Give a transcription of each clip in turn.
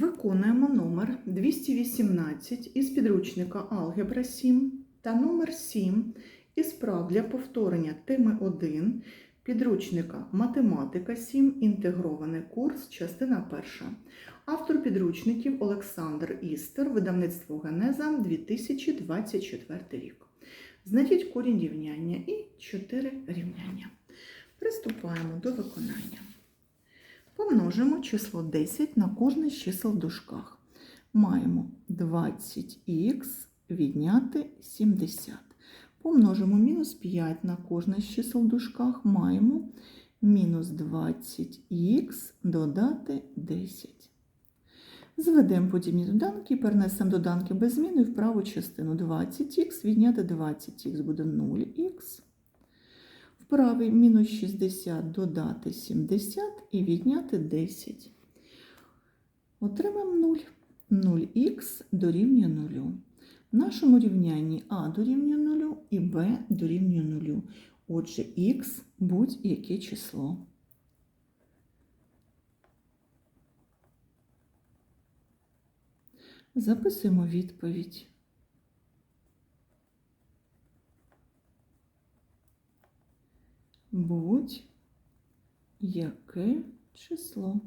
Виконуємо номер 218 із підручника Алгебра 7 та номер 7 із прав для повторення теми 1 підручника Математика 7. Інтегрований курс, частина 1. Автор підручників Олександр Істер, видавництво Генеза 2024 рік. Знайдіть корінь рівняння і 4 рівняння. Приступаємо до виконання. Помножимо число 10 на кожне з чисел в дужках. Маємо 20х відняти 70. Помножимо мінус 5 на кожне з чисел в дужках. Маємо мінус 20х додати 10. Зведемо подібні доданки перенесемо доданки без зміни в праву частину 20х відняти 20х буде 0х. Правий мінус 60 додати 70 і відняти 10. Отримаємо 0. 0х дорівнює 0. В нашому рівнянні А дорівнює 0 і Б дорівнює 0. Отже, х будь-яке число. Записуємо відповідь. Будь-яке число.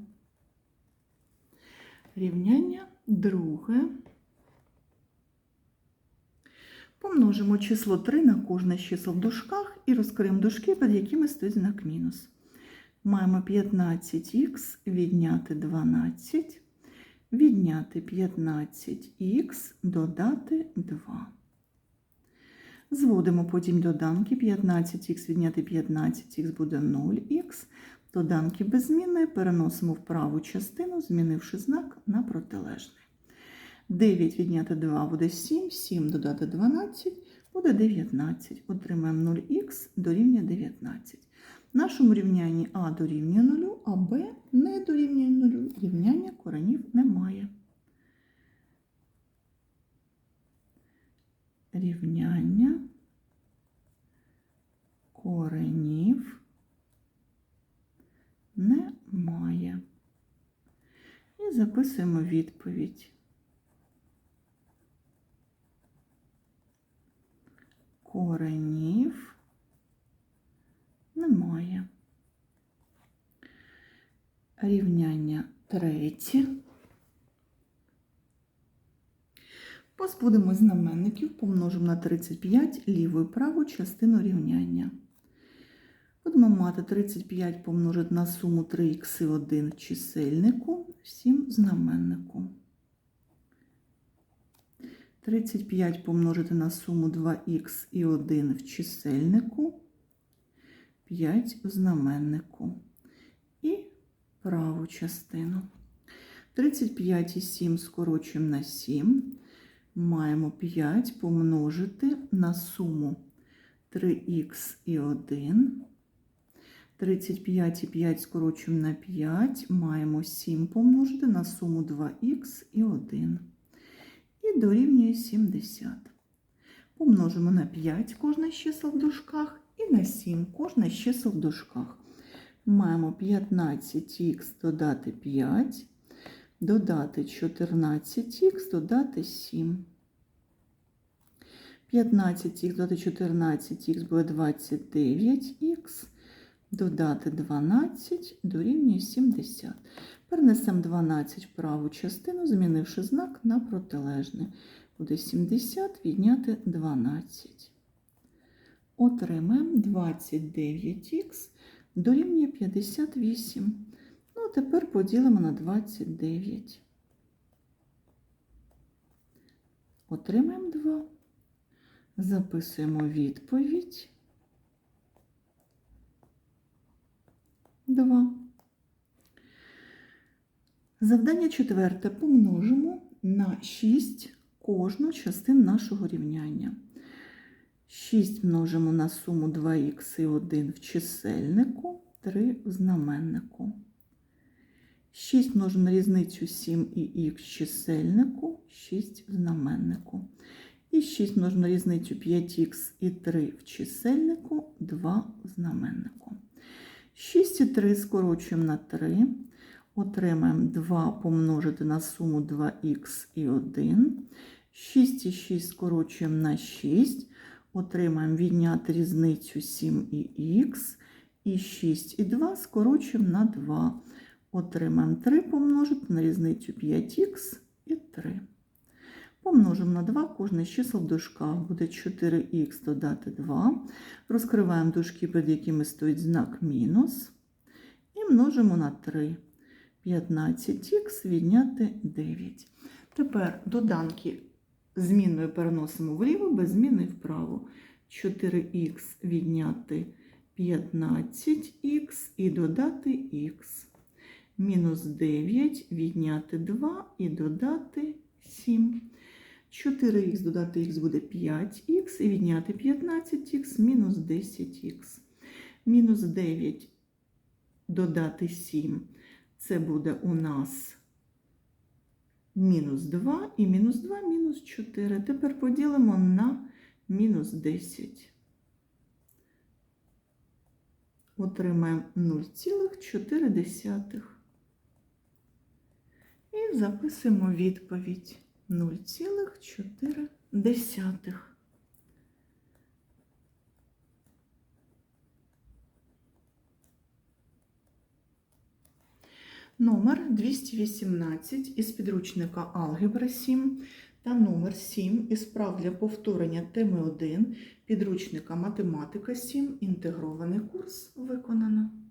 Рівняння друге. Помножимо число 3 на кожне з чисел в дужках і розкриємо дужки, під якими стоїть знак мінус. Маємо 15х відняти 12, відняти 15х, додати 2. Зводимо потім доданки 15х відняти 15х буде 0х. Доданки беззмінної переносимо в праву частину, змінивши знак на протилежний. 9 відняти 2 буде 7, 7 додати 12 буде 19. Отримаємо 0х дорівнює 19. В нашому рівнянні А дорівнює 0, а Б не дорівнює 0. Рівняння коренів немає. Рівняння коренів немає. І записуємо відповідь. Коренів немає. Рівняння третє. Позбудемо знаменників, помножимо на 35 ліву і праву частину рівняння. Будемо мати 35 помножити на суму 3х1 в чисельнику, 7 в знаменнику. 35 помножити на суму 2х і 1 в чисельнику, 5 в знаменнику. І праву частину. 35 і 7 скорочуємо на 7. Маємо 5 помножити на суму 3х і 1. 35 і 5 скорочуємо на 5. Маємо 7 помножити на суму 2х і 1. І дорівнює 70. Помножимо на 5 кожне з чисел в дужках і на 7 кожне з чисел в дужках. Маємо 15х додати 5, додати 14х, додати 7. 15х додати 14х буде 29х, додати 12 дорівнює 70. Перенесемо 12 в праву частину, змінивши знак на протилежний. Буде 70 відняти 12. Отримаємо 29х дорівнює 58. Ну, тепер поділимо на 29. Отримаємо 2. Записуємо відповідь. 2. Завдання четверте помножимо на 6 кожну частину нашого рівняння. 6 множимо на суму 2х і 1 в чисельнику, 3 в знаменнику. 6 множимо на різницю 7 і х чисельнику, 6 в знаменнику. І 6 множимо на різницю 5х і 3 в чисельнику, 2 в знаменнику. 6 і 3 скорочуємо на 3. Отримаємо 2 помножити на суму 2х і 1. 6 і 6 скорочуємо на 6. Отримаємо відняти різницю 7 і х. І 6 і 2 скорочуємо на 2. Отримаємо 3 помножити на різницю 5х і 3. Помножимо на 2, кожне з в дужках буде 4х додати 2. Розкриваємо дужки, перед якими стоїть знак мінус. І множимо на 3. 15х відняти 9. Тепер доданки змінною переносимо вліво, без зміни вправо. 4х відняти 15х і додати х. Мінус 9 відняти 2 і додати 7. 4х додати х буде 5х і відняти 15х мінус 10х. Мінус 9 додати 7. Це буде у нас мінус 2 і мінус 2 мінус 4. Тепер поділимо на мінус 10. Отримаємо 0,4. І записуємо відповідь 0,4. Номер 218 із підручника Алгебра 7 та номер 7 із прав для повторення теми 1 підручника Математика 7 інтегрований курс виконано.